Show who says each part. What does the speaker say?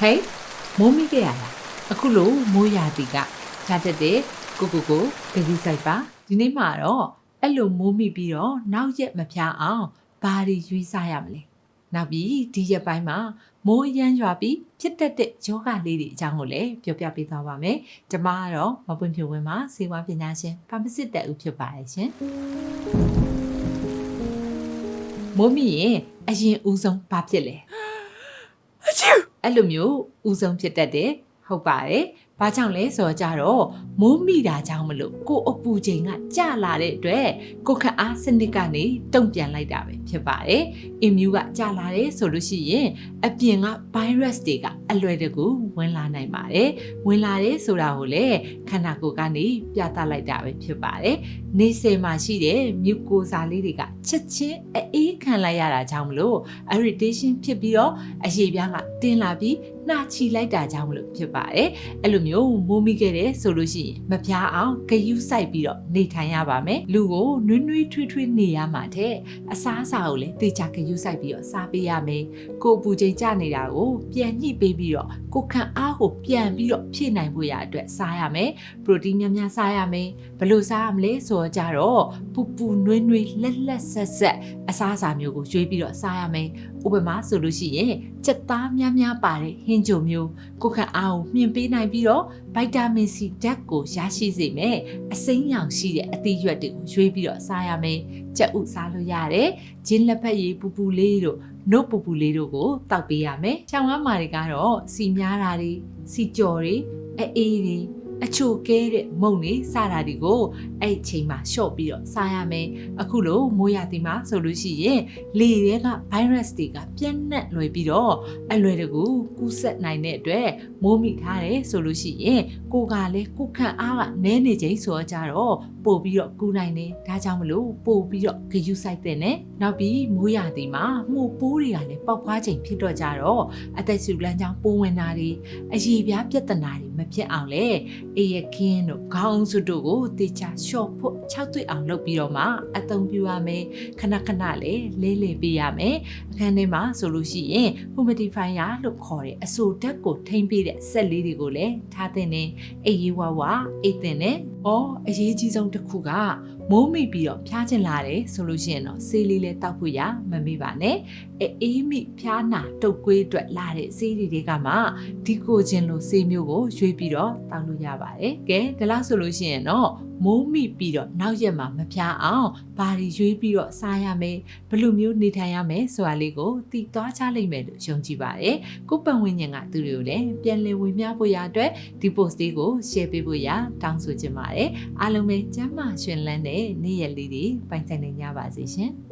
Speaker 1: ဟေးမိုးမိခဲ့ရလားအခုလို့မိုးရာသီကခြားတက်တဲ့ကိုကိုကိုဂရီဆိုင်ပါဒီနေ့မှာတော့အဲ့လိုမိုးမိပြီးတော့နောက်ရက်မဖြားအောင်ဘာတွေရွေးစားရမလဲနောက်ပြီးဒီရက်ပိုင်းမှာမိုးရမ်းရွာပြီးဖြစ်တတ်တဲ့ယောဂလေးတွေအကြောင်းကိုလည်းပြောပြပေးသွားပါမယ်ကျမကတော့မပွင့်ဖြူဝင်းမှာစေဝါပညာရှင်ဖာမစစ်တက်ဦးဖြစ်ပါတယ်ရှင်မိုးမိရင်အရင်ဦးဆုံးဘာဖြစ်လဲ
Speaker 2: အချူ
Speaker 1: အဲ့လိုမျိုးဥဆုံးဖြစ်တတ်တယ်ဟုတ်ပါတယ်။ ဘာကြောင့်လဲဆိုတော့ကြတော့မိုးမိတာကြောင့်မလို့ကိုယ်အပူချိန်ကကျလာတဲ့အတွက်ကိုယ်ခန့်အားစနစ်ကနေတုံ့ပြန်လိုက်တာပဲဖြစ်ပါတယ်။ immune ကကျလာတယ်ဆိုလို့ရှိရင်အပြင်က virus တွေကအလွယ်တကူဝင်လာနိုင်ပါတယ်။ဝင်လာတယ်ဆိုတာကိုလည်းခန္ဓာကိုယ်ကနေပြသလိုက်တာပဲဖြစ်ပါတယ်။နေဆယ်မှာရှိတဲ့မြူကိုစာလေးတွေကချက်ချင်းအေးခံလိုက်ရတာကြောင့်မလို့ irritation ဖြစ်ပြီးတော့အရေပြားကတင်းလာပြီးနှာချီလိုက်တာကြောင့်မလို့ဖြစ်ပါတယ်။အဲ့လိုမျိုးမိုးမိခဲ့တယ်ဆိုလို့ရှိရင်မပြားအောင်ဂယုစိုက်ပြီးတော့နေထိုင်ရပါမယ်။လူကိုနွေးနွေးထွေးထွေးနေရမှာတဲ့အစားအစာကိုလည်းတေချာဂယုစိုက်ပြီးတော့စားပေးရမယ်။ကိုယ်အပူချိန်ကျနေတာကိုပြန်ညှိပေးပြီးတော့ကိုယ်ခံအားကိုပြန်ပြီးတော့ဖြည့်နိုင်ဖို့ရအတွက်စားရမယ်။ပရိုတင်းများများစားရမယ်။ဘယ်လို့စားရမလဲဆိုတော့ကြတော့ပူပူနွေးနွေးလက်လက်ဆက်ဆက်အစားအစာမျိုးကိုရွေးပြီးတော့စားရမယ်။ဥပမာဆိုလို့ရှိရင်စက်သားများများပါတဲ့ဟင်းကြိုမျိုးကိုယ်ခံအားကိုမြင့်ပေးနိုင်ပြီးတော့ဗိုက်တာမင်စီဓာတ်ကိုရရှိစေမယ်အစိမ်းရောင်ရှိတဲ့အသီးရွက်တွေကိုရွေးပြီးတော့စားရမယ်ကြက်ဥစားလို့ရတယ်ဂျင်းလက်ဖက်ရည်ပူပူလေးတို့နှုတ်ပူပူလေးတို့ကိုတောက်ပေးရမယ်ချောင်းကားမာတွေကတော့စီများတာတွေစီကြော်တွေအေးအေးတွေ အချိုကဲတဲ့မုံတွေစတာတွေကိုအဲ့အချိန်မှာရှော့ပြီးတော့စားရမယ်အခုလို့မိုးရသည်မှာဆိုလို့ရှိရင်လေတွေက virus တွေကပြန့်နှံ့လွယ်ပြီးတော့အလွယ်တကူကူးစက်နိုင်တဲ့အတွက်မိုးမိထားတယ်ဆိုလို့ရှိရင်ကိုယ်ကလည်းကိုယ်ခန့်အားကနည်းနေချိန်ဆိုတော့ကြတော့ပို့ပြီးတော့ကူးနိုင်တယ်ဒါကြောင့်မလို့ပို့ပြီးတော့ဂယုစိုက်တဲ့နဲ့နောက်ပြီးမိုးရသည်မှာမှုပိုးတွေကလည်းပေါက်ဖွားချိန်ဖြစ်တော့ကြတော့အသက်ရှူလမ်းကြောင်းပိုးဝင်တာတွေအရေပြားပြဿနာတွေ မဖြစ်အောင်လဲအေးရခင်းတို့ခေါင်းစုတို့ကိုတေချာလျှော့ဖို့၆တွေ့အောင်လုပ်ပြီးတော့မှအသုံးပြုရမယ်ခဏခဏလေးလေးလေးပေးရမယ်အခန်းထဲမှာဆိုလို့ရှိရင် humidifier လို့ခေါ်တဲ့အဆိုဓာတ်ကိုထိမ့်ပေးတဲ့ဆက်လေးတွေကိုလည်းထားတဲ့နေအေးရီဝါဝါအိတ်တဲ့နေ။အော်အရေးကြီးဆုံးတစ်ခုကမိုးမိပြီးတော့ဖျားချင်လာတယ်ဆိုလို့ရှိရင်တော့ဆေးလေးလည်းတောက်ဖို့ရမမေ့ပါနဲ့။အဲအေးမိဖျားနာတုတ်ကွေးအတွက်လာတဲ့ဆေးတွေကမှဒီကိုချင်းလိုဆေးမျိုးကိုရွေးပြီးတော့တောက်လို့ရပါတယ်။ကဲဒါလားဆိုလို့ရှိရင်တော့ မိုးမိပြီးတော့နောက်ရက်မှာမဖျားအောင်ဘာတွေရွေးပြီးတော့စားရမယ်ဘယ်လိုမျိုးနေထိုင်ရမယ်ဆိုတာလေးကိုသိသွားချလိမ့်မယ်လို့ယုံကြည်ပါတယ်။ကိုယ်ပတ်ဝန်းကျင်ကသူတွေကိုလည်းပြန်လည်ဝင်မြဖို့ရအတွက်ဒီ post လေးကို share ပေးဖို့ရတောင်းဆိုချင်ပါတယ်။အားလုံးပဲကျမ်းမာရှင်လန်းတဲ့နေ့ရက်လေးတွေပိုင်ဆိုင်နိုင်ကြပါစေရှင်။